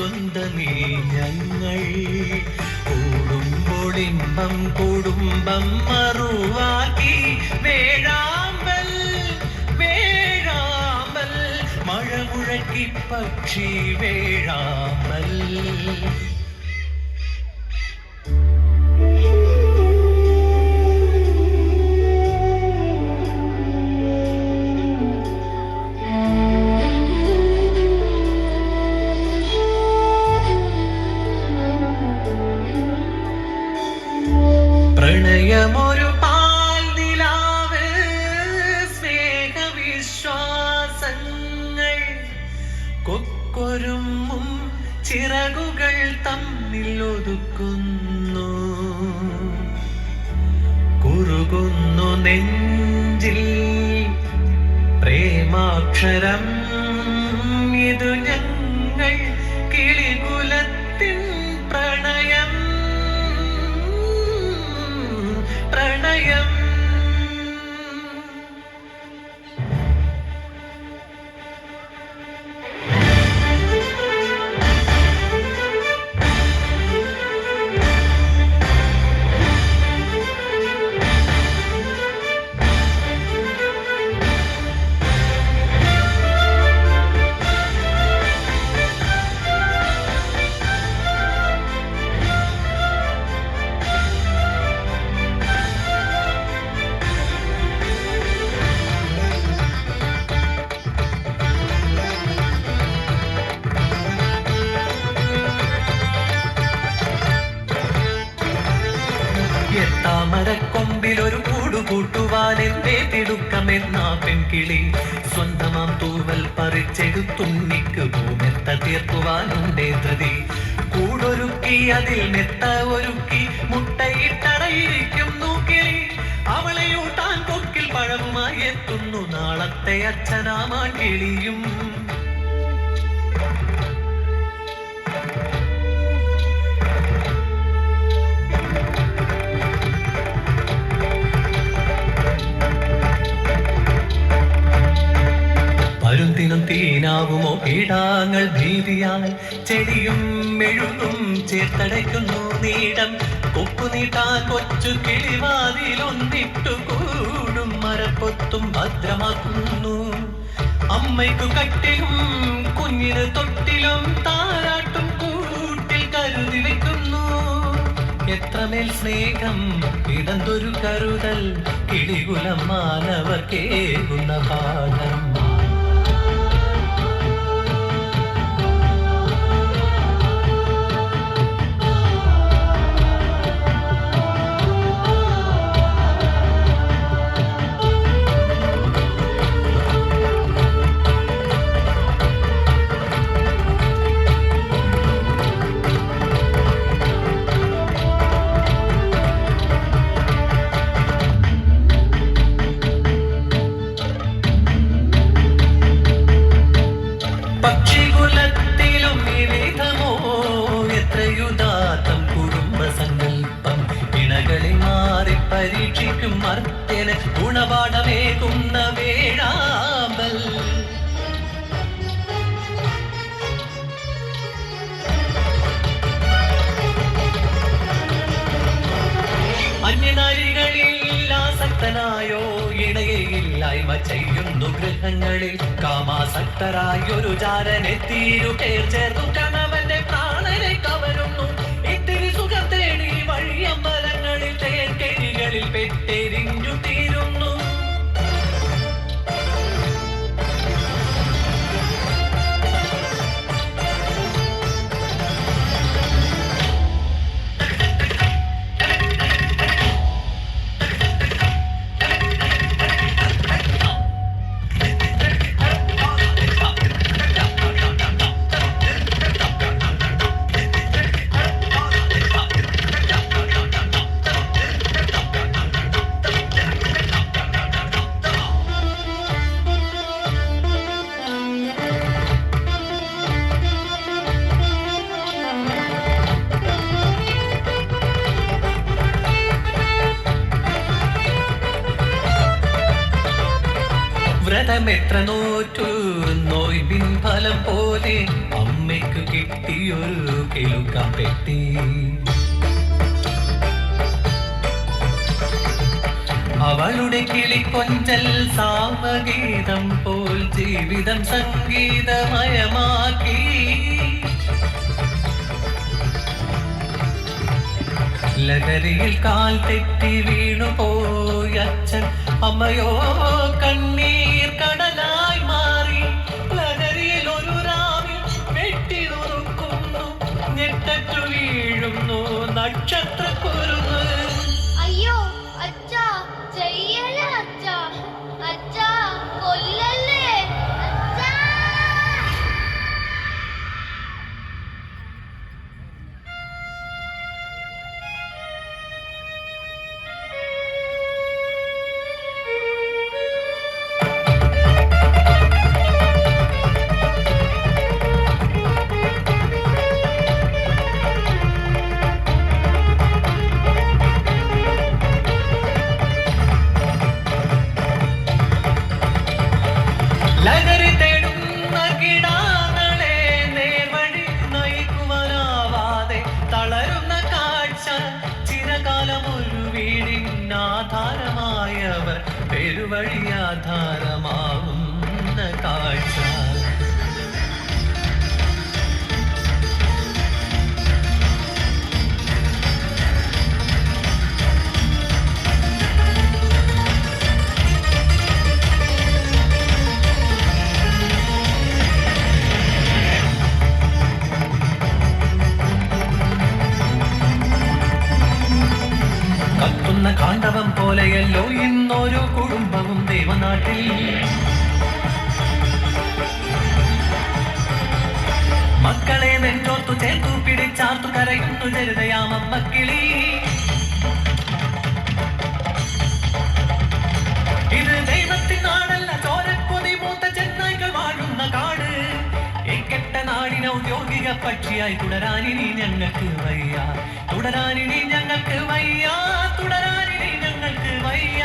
സ്വന്തമേ ഞങ്ങൾ കൂടുമ്പോളിമ്പം കുടുംബം മറുവാക്കി. വേഴാമ്പൽ വേഴാമ്പൽ. മഴ മുഴക്കി പക്ഷി വേഴാമ്പൽ. ചിറകുകൾ തമ്മിൽ ഒതുക്കുന്നു. കുറുകുന്നു നെഞ്ചിൽ പ്രേമാക്ഷരം. ഇതു ഞങ്ങൾ താമരക്കൊമ്പിലൊരു കൂടുകൂട്ടുവാൻ എന്റെ തിടുക്കമെന്നാ പെൺകിളി. സ്വന്തമാം തൂവൽ പറിച്ചെടുത്തുണ്ണിക്ക് ഭൂമെത്ത തീർക്കുവാനുണ്ടേ ധൃതി. കൂടൊരുക്കി അതിൽ മെത്ത ഒരുക്കി മുട്ടയിട്ടടയിരിക്കുന്നു കിളി അവളെ ഊട്ടാൻ കൊക്കിൽ പഴവുമായി എത്തുന്നു നാളത്തെ അച്ഛനാമാ കിളിയും. പരുന്തിനും തീനാവുമോ? കീടാങ്ങൾ ഭീതിയാൽ ചെടിയും മെഴുകും ചേർത്തടയ്ക്കുന്നു നീടം. ഉപ്പു നീട്ടാൻ കൊച്ചു കിളിവാതിലൊന്നിട്ടു കൂടും. മരപ്പൊത്തും ഭദ്രമാക്കുന്നു. അമ്മയ്ക്കു കട്ടിലും കുഞ്ഞിന് തൊട്ടിലും താരാട്ടും കൂട്ടിൽ കരുതി വെക്കുന്നു. എത്രമേൽ സ്നേഹം ഇടന്തൊരു കരുതൽ. കിളികുലം മാനവർക്കേകുന്ന ഭാഗം ചെയ്യുന്നു ഗൃഹങ്ങളിൽ. കാമാസക്തരായൊരു ജാരനെ തീരു. പേർ ചേർന്നു കണവന്റെ പ്രാണനെ കവരുന്നു. ഇത്തിരി സുഖം തേടി വഴിയമ്പലങ്ങളിൽ തേൻകെരികളിൽ പെട്ടെരിഞ്ഞു തീരുന്നു വ്രതമെത്ര നോറ്റു നോയിൻ ഫലം പോലെ അമ്മയ്ക്ക് കിട്ടിയൊരു കിലുക്കപ്പെട്ടി അവളുടെ കിളിക്കൊഞ്ചൽ സാമഗീതം പോൽ ജീവിതം സംഗീതമയമാക്കി. ലഹരിയിൽ കാൽ തെറ്റി വീണുപോയി അച്ഛൻ അമ്മയോ കണ്ണീർ കടലായി മാറി. ലഹരിയിൽ ഒരു രാവിൽ വെട്ടി നുറുക്കുന്നു ഞെട്ടറ്റു വീഴുന്നു. നക്ഷത്രക്കുരുന്ന് ആധാരമായവർ പെരുവഴി ആധാരമാവുന്ന കാഴ്ച. തരയുന്നു ജലതയാമക്കിളി ഇത് ദൈവത്തിൻ നാടല്ല ചോരക്കൊതി മൂത്ത ചെന്നായ്ക്കൾ വാഴുന്ന കാട് ഇക്കെട്ട നാടിന ഔദ്യോഗിക പക്ഷിയായി തുടരാനിനി ഞങ്ങൾക്ക് വയ്യ തുടരാനിനി ഞങ്ങൾക്ക് വയ്യ തുടരാനിനി ഞങ്ങൾക്ക് വയ്യ